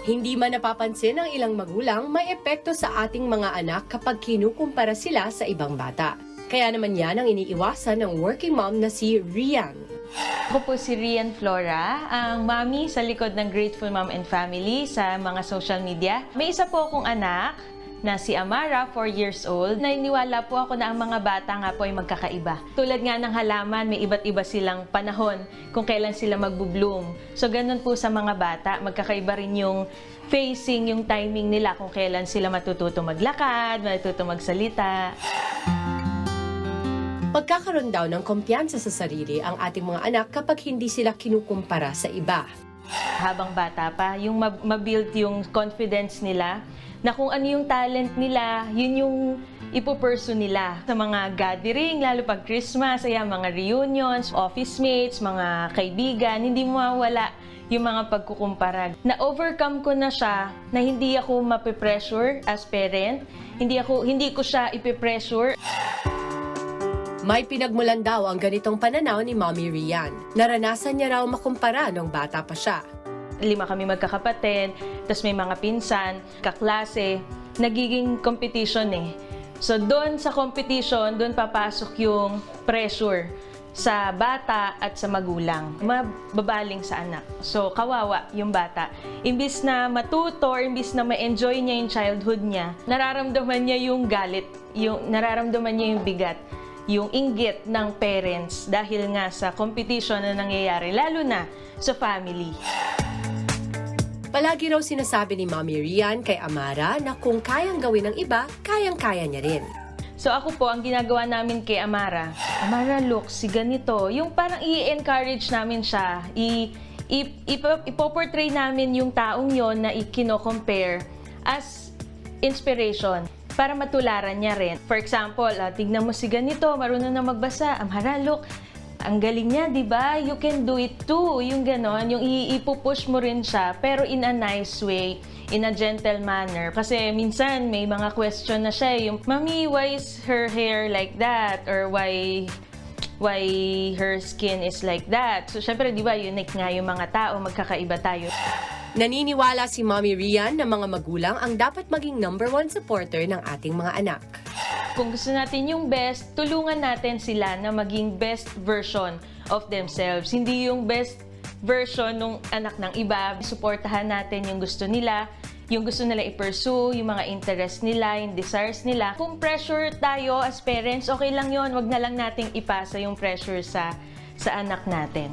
Hindi man napapansin ng ilang magulang, may epekto sa ating mga anak kapag kinukumpara sila sa ibang bata. Kaya naman yan ang iniiwasan ng working mom na si Rian. Ako po si Rian Flora, ang mami sa likod ng Grateful Mom and Family sa mga social media. May isa po akong anak na si Amara, 4 years old. Naniniwala po ako na ang mga bata nga po ay magkakaiba. Tulad nga ng halaman, may iba't iba silang panahon kung kailan sila magbo-bloom. So ganun po sa mga bata, magkakaiba rin yung facing, yung timing nila kung kailan sila matututo maglakad, matututo magsalita. Pagkakaroon daw ng kumpiyansa sa sarili ang ating mga anak kapag hindi sila kinukumpara sa iba. habang bata pa, yung ma- mabuild yung confidence nila na kung ano yung talent nila, yun yung ipopursue nila sa mga gathering, lalo pag Christmas, ayan, mga reunions, office mates, mga kaibigan, hindi mawawala yung mga pagkukumpara. Na-overcome ko na siya na hindi ako mapipressure as parent, hindi ako hindi ko siya ipipressure May pinagmulan daw ang ganitong pananaw ni Mommy Rian. Naranasan niya raw makumpara nung bata pa siya. Lima kami magkakapatid, tapos may mga pinsan, kaklase, nagiging competition eh. So doon sa competition, doon papasok yung pressure sa bata at sa magulang. Mababaling sa anak. So kawawa yung bata. Imbis na matuto imbis na ma-enjoy niya yung childhood niya, nararamdaman niya yung galit, yung nararamdaman niya yung bigat yung inggit ng parents dahil nga sa competition na nangyayari, lalo na sa family. Palagi raw sinasabi ni Mommy Rian kay Amara na kung kayang gawin ng iba, kayang-kaya niya rin. So ako po, ang ginagawa namin kay Amara, Amara, look, si ganito. Yung parang i-encourage namin siya, i- i- ipo- ipoportray namin yung taong yon na ikino-compare as inspiration para matularan niya rin. For example, ah, tignan mo si ganito, marunong na magbasa. Amara, look, ang galing niya, di ba? You can do it too. Yung ganon, yung i- ipupush mo rin siya, pero in a nice way, in a gentle manner. Kasi minsan may mga question na siya, eh, yung, Mami, why is her hair like that? Or why why her skin is like that. So, syempre, di ba, unique nga yung mga tao, magkakaiba tayo. Naniniwala si Mommy Rian na mga magulang ang dapat maging number one supporter ng ating mga anak. Kung gusto natin yung best, tulungan natin sila na maging best version of themselves. Hindi yung best version ng anak ng iba. Suportahan natin yung gusto nila, yung gusto nila i-pursue, yung mga interest nila, yung desires nila. Kung pressure tayo as parents, okay lang yon Wag na lang nating ipasa yung pressure sa, sa anak natin.